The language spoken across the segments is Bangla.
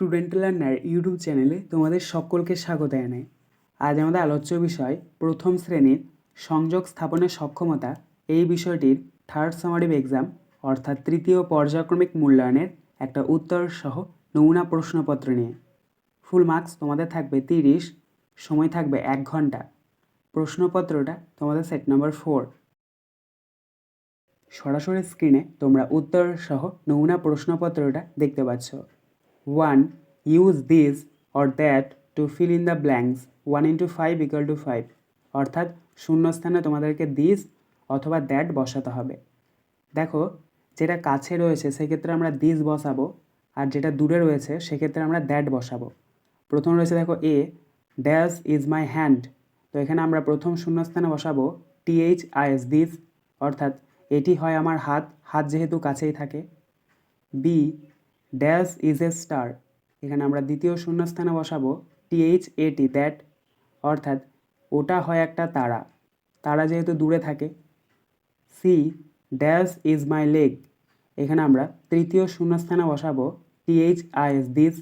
স্টুডেন্ট লার্নার ইউটিউব চ্যানেলে তোমাদের সকলকে স্বাগত জানাই। আজ আমাদের আলোচ্য বিষয়, প্রথম শ্রেণির সংযোগ স্থাপনের সক্ষমতা। এই বিষয়টির থার্ড সামারিভ এক্সাম অর্থাৎ তৃতীয় পর্যায়ক্রমিক মূল্যায়নের একটা উত্তর সহ নমুনা প্রশ্নপত্র নিয়ে। ফুল মার্কস তোমাদের থাকবে তিরিশ, সময় থাকবে এক ঘণ্টা। প্রশ্নপত্রটা তোমাদের সেট নম্বর ফোর সরাসরি স্ক্রিনে তোমরা উত্তর সহ নমুনা প্রশ্নপত্রটা দেখতে পাচ্ছ। One use this or that to fill in the blanks one into five equal to five অর্থাৎ শূন্যস্থানে তোমাদেরকে দিস অথবা দ্যাট বসাতে হবে। দেখো, যেটা কাছে রয়েছে, সেক্ষেত্রে আমরা দিস বসাবো, আর যেটা দূরে রয়েছে, সেক্ষেত্রে আমরা দ্যাট বসাবো। প্রথম রয়েছে দেখো A dash is my hand তো এখানে আমরা প্রথম শূন্যস্থানে বসাবো টিএইচ আইএস দিস অর্থাৎ এটি হয় আমার হাত হাত যেহেতু কাছেই থাকে। B dash is a star. এখানে আমরা দ্বিতীয় শূন্যস্থানে বসাবো টিএইচ এটি দ্যাট অর্থাৎ ওটা হয় একটা তারা। তারা যেহেতু দূরে থাকে C dash is my leg. এখানে আমরা তৃতীয় শূন্যস্থানে বসাবো টিএইচ আইএস দিস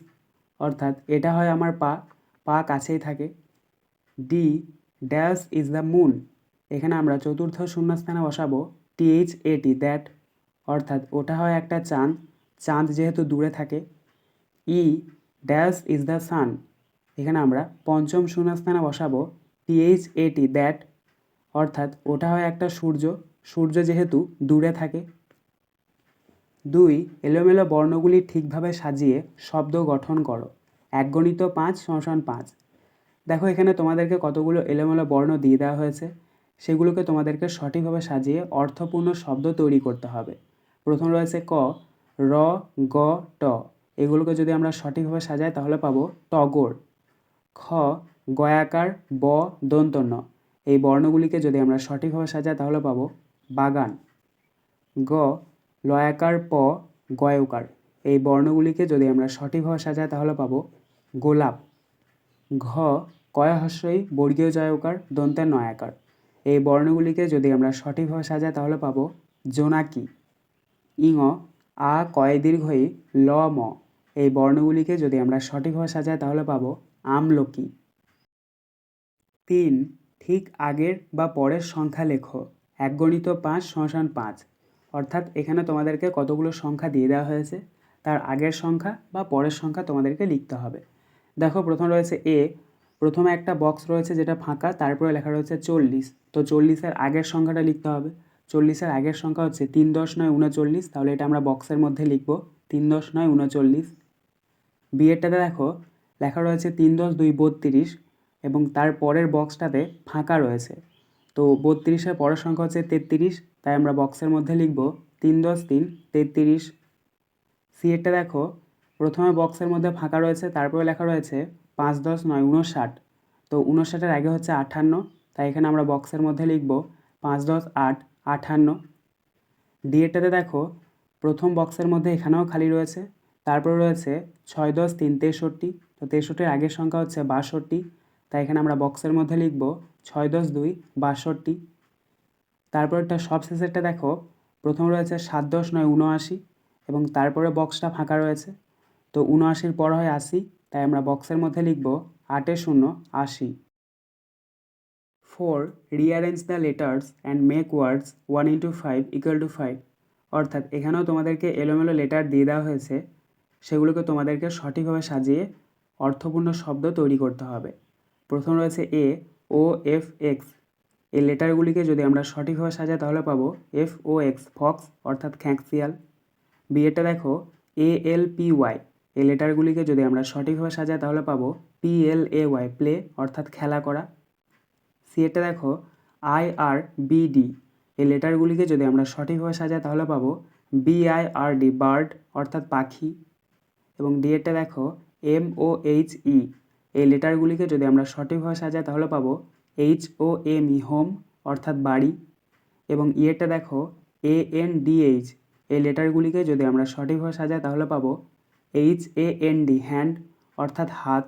অর্থাৎ এটা হয় আমার পা পা কাছেই থাকে। D dash is the moon. এখানে আমরা চতুর্থ শূন্যস্থানে বসাবো টিএইচ এটি দ্যাট অর্থাৎ ওটা হয় একটা চাঁদ। চাঁদ যেহেতু দূরে থাকে E dash is the sun এখানে আমরা পঞ্চম শূন্যস্থানে বসাবো টিএইচ এটি দ্যাট অর্থাৎ ওটা হয় একটা সূর্য সূর্য যেহেতু দূরে থাকে। দুই, এলোমেলো বর্ণগুলি ঠিকভাবে সাজিয়ে শব্দ গঠন করো এক গণিত পাঁচ শোষণ পাঁচ। দেখো এখানে তোমাদেরকে কতগুলো এলোমেলো বর্ণ দিয়ে দেওয়া হয়েছে, সেগুলোকে তোমাদেরকে সঠিকভাবে সাজিয়ে অর্থপূর্ণ শব্দ তৈরি করতে হবে। প্রথম রয়েছে ক র, গ, ট। এগুলোকে যদি আমরা সঠিকভাবে সাজাই, তাহলে পাবো টগর। খ, গয়াকার, ব, দন্তন্য। এই বর্ণগুলিকে যদি আমরা সঠিকভাবে সাজাই, তাহলে পাবো বাগান। গ, লয়াকার, প, গয়কার। এই বর্ণগুলিকে যদি আমরা সঠিকভাবে সাজাই, তাহলে পাবো গোলাপ। ঘ কয়াহস্যই বর্গীয় জয়কার, দন্তের নয়াকার। এই বর্ণগুলিকে যদি আমরা সঠিকভাবে সাজাই, তাহলে পাবো জোনাকি। ইঙ আ কয় দীর্ঘই ল ম। এই বর্ণগুলিকে যদি আমরা সঠিকভাবে সাজাই, তাহলে পাবো আমলকি। তিন, ঠিক আগের বা পরের সংখ্যা লেখো। এক গণিত পাঁচ শশান পাঁচ। অর্থাৎ এখানে তোমাদেরকে কতগুলো সংখ্যা দিয়ে দেওয়া হয়েছে? তার আগের সংখ্যা বা পরের সংখ্যা তোমাদেরকে লিখতে হবে। দেখো, প্রথম রয়েছে এ, প্রথমে একটা বক্স রয়েছে যেটা ফাঁকা, তারপরে লেখা রয়েছে চল্লিশ। তো চল্লিশের আগের সংখ্যাটা লিখতে হবে। চল্লিশের আগের সংখ্যা হচ্ছে তিন দশ নয় উনচল্লিশ, তাহলে এটা আমরা বক্সের মধ্যে লিখব। তিন দশ নয় উনচল্লিশ। বিয়েরটাতে দেখো, লেখা রয়েছে তিন দশ দুই বত্রিশ এবং তার পরের বক্সটাতে ফাঁকা রয়েছে। তো বত্রিশের পরের সংখ্যা হচ্ছে তেত্রিশ, তাই আমরা বক্সের মধ্যে লিখব তিন দশ তিন তেত্রিশ। সিএরটা দেখো, প্রথমে বক্সের মধ্যে ফাঁকা রয়েছে, তারপরে লেখা রয়েছে পাঁচ দশ নয় উনষাট। তো উনষাটের আগে হচ্ছে আঠান্ন, তাই এখানে আমরা বক্সের মধ্যে লিখব পাঁচ দশ আট আঠান্ন। ডিএটাতে দেখো, প্রথম বক্সের মধ্যে এখানেও খালি রয়েছে, তারপরে রয়েছে ছয় দশ তিন তেষট্টি। তো তেষট্টির আগের সংখ্যা হচ্ছে বাষট্টি। তাই এখানে আমরা বক্সের মধ্যে লিখব ছয় দশ দুই বাষট্টি। তারপরটা সব শেষেরটা দেখো, প্রথম রয়েছে সাত দশ নয় উনআশি এবং তারপরে বক্সটা ফাঁকা রয়েছে। তো উনআশির পর হয় আশি, তাই আমরা বক্সের মধ্যে লিখব আটে শূন্য আশি। Four rearrange the letters and make words one into five equal to five অর্থাৎ এখানেও তোমাদেরকে এলোমেলো লেটার দিয়ে দেওয়া হয়েছে, সেগুলোকে তোমাদেরকে সঠিকভাবে সাজিয়ে অর্থপূর্ণ শব্দ তৈরি করতে হবে। প্রথম রয়েছে এ ও এফ এক্স এই লেটারগুলিকে যদি আমরা সঠিকভাবে সাজাই তাহলে পাবো এফ ও এক্স ফক্স অর্থাৎ খ্যাঁকশিয়াল। বিয়েটা দেখো এ এল পি ওয়াই এই লেটারগুলিকে যদি আমরা সঠিকভাবে সাজাই তাহলে পাবো P L A Y play অর্থাৎ খেলা করা। সি এটা দেখো আই আর বি ডি এই লেটারগুলিকে যদি আমরা সঠিকভাবে সাজাই, তাহলে পাবো B I R D bird অর্থাৎ পাখি। এবং ডি এরটা দেখো এম ও এইচ ই এই লেটারগুলিকে যদি আমরা সঠিকভাবে সাজাই, তাহলে পাবো H O M E home অর্থাৎ বাড়ি। এবং ইয়েরটা দেখো এ এন ডি এইচ এই লেটারগুলিকে যদি আমরা সঠিকভাবে সাজাই, তাহলে পাবো H A N D hand অর্থাৎ হাত।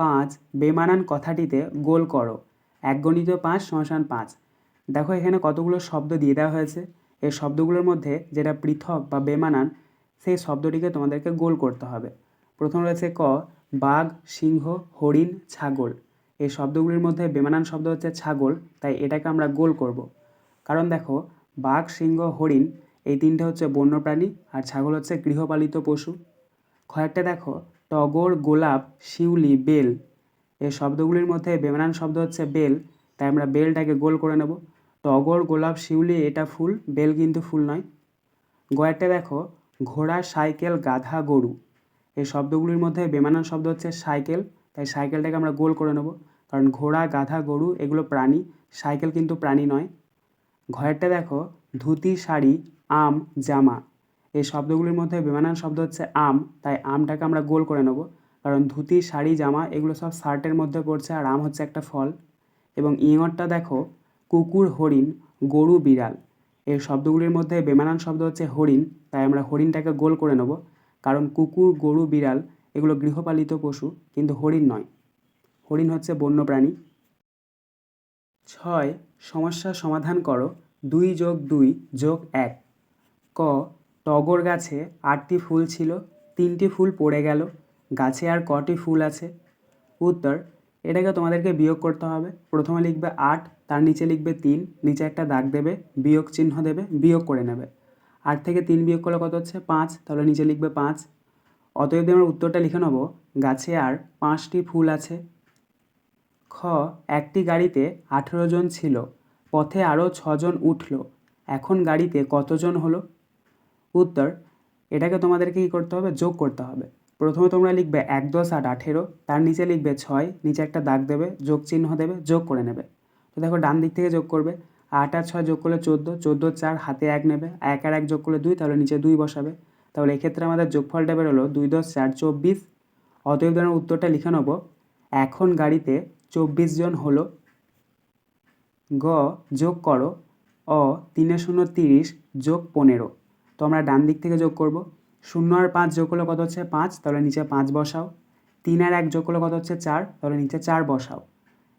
পাঁচ বেমানান কথাটিতে গোল করো। এক গণিত পাঁচ শ্মশান পাঁচ। দেখো এখানে কতগুলো শব্দ দিয়ে দেওয়া হয়েছে। এই শব্দগুলোর মধ্যে যেটা পৃথক বা বেমানান, সেই শব্দটিকে তোমাদেরকে গোল করতে হবে। প্রথম রয়েছে ক, বাঘ, সিংহ, হরিণ, ছাগল। এই শব্দগুলির মধ্যে বেমানান শব্দ হচ্ছে ছাগল, তাই এটাকে আমরা গোল করব। কারণ দেখো, বাঘ, সিংহ, হরিণ, এই তিনটে হচ্ছে বন্যপ্রাণী আর ছাগল হচ্ছে গৃহপালিত পশু। কয়েকটা দেখো টগর, গোলাপ, শিউলি, বেল। এই শব্দগুলির মধ্যে বেমানান শব্দ হচ্ছে বেল, তাই আমরা বেলটাকে গোল করে নেব। টগর, গোলাপ, শিউলি, এটা ফুল, বেল কিন্তু ফুল নয়। গয়েরটা দেখো, ঘোড়া, সাইকেল, গাধা, গরু। এই শব্দগুলির মধ্যে বেমানান শব্দ হচ্ছে সাইকেল, তাই সাইকেলটাকে আমরা গোল করে নেব। কারণ ঘোড়া, গাধা, গরু, এগুলো প্রাণী, সাইকেল কিন্তু প্রাণী নয়। ঘরেরটা দেখো, ধুতি, শাড়ি, আম, জামা। এই শব্দগুলির মধ্যে বেমানান শব্দ হচ্ছে আম, তাই আমটাকে আমরা গোল করে নেব। কারণ ধুতি, শাড়ি, জামা এগুলো সব শার্টের মধ্যে পড়ছে আর আম হচ্ছে একটা ফল। এবং ইঙরটা দেখো, কুকুর, হরিণ, গরু, বিড়াল। এই শব্দগুলির মধ্যে বেমানান শব্দ হচ্ছে হরিণ, তাই আমরা হরিণটাকে গোল করে নেব। কারণ কুকুর, গরু, বিড়াল এগুলো গৃহপালিত পশু, কিন্তু হরিণ নয়। হরিণ হচ্ছে বন্যপ্রাণী ছয়, সমস্যা সমাধান করো। দুই যোগ দুই যোগ এক। ক টগর গাছে আটটি ফুল ছিল, তিনটি ফুল পড়ে গেল, গাছে আর কটি ফুল আছে। উত্তর, এটাকে তোমাদেরকে বিয়োগ করতে হবে। প্রথমে লিখবে আট, তার নিচে লিখবে তিন, নিচে একটা দাগ দেবে, বিয়োগ চিহ্ন দেবে, বিয়োগ করে নেবে। আট থেকে তিন বিয়োগ করলে কত হচ্ছে? পাঁচ, তাহলে নিচে লিখবে পাঁচ। অতএব আমরা উত্তরটা লিখে নেব, গাছে আর পাঁচটি ফুল আছে। খ, একটি গাড়িতে আঠেরো জন ছিল, পথে আরও ছজন উঠল। এখন গাড়িতে কতজন হলো? উত্তর, এটাকে তোমাদেরকে কী করতে হবে? যোগ করতে হবে। প্রথমে তোমরা লিখবে এক, দশ, আট, আঠেরো, তার নিচে লিখবে ছয়, নিচে একটা দাগ দেবে, যোগ চিহ্ন দেবে, যোগ করে নেবে। তো দেখো ডান দিক থেকে যোগ করবে। আট আর ছয় যোগ করলে চোদ্দ চোদ্দ চার, হাতে এক নেবে। এক আর এক যোগ করলে দুই, তাহলে নিচে দুই বসাবে। তাহলে এক্ষেত্রে আমাদের যোগফলটা বেরোলো দুই, দশ, চার, চব্বিশ। অতএব ধরনের উত্তরটা লিখে নেব। এখন গাড়িতে চব্বিশ জন হলো। গ, যোগ করো। অ, তিনে শূন্য তিরিশ, যোগ পনেরো। তো আমরা ডান দিক থেকে যোগ করব। শূন্য আর পাঁচ যোগ করলে কত হচ্ছে? পাঁচ। তাহলে নিচে পাঁচ বসাও। তিন আর এক যোগ করলে কত হচ্ছে? চার। তাহলে নিচে চার বসাও।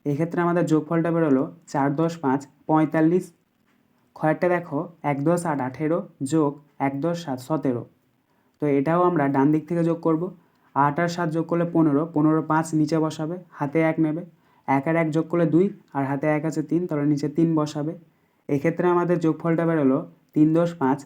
এক্ষেত্রে আমাদের যোগফলটা বেরোলো চার দশ পাঁচ পঁয়তাল্লিশ। খয়েরটা দেখো, এক দশ আট আঠেরো যোগ এক দশ সাত সতেরো। তো এটাও আমরা ডান দিক থেকে যোগ করব। আট আর সাত যোগ করলে পনেরো। পনেরো পাঁচ নিচে বসাবে। হাতে এক নেবে। এক আর এক যোগ করলে দুই। আর হাতে এক আছে তিন। তাহলে নিচে তিন বসাবে। এক্ষেত্রে আমাদের যোগফলটা বেরোলো তিন দশ পাঁচ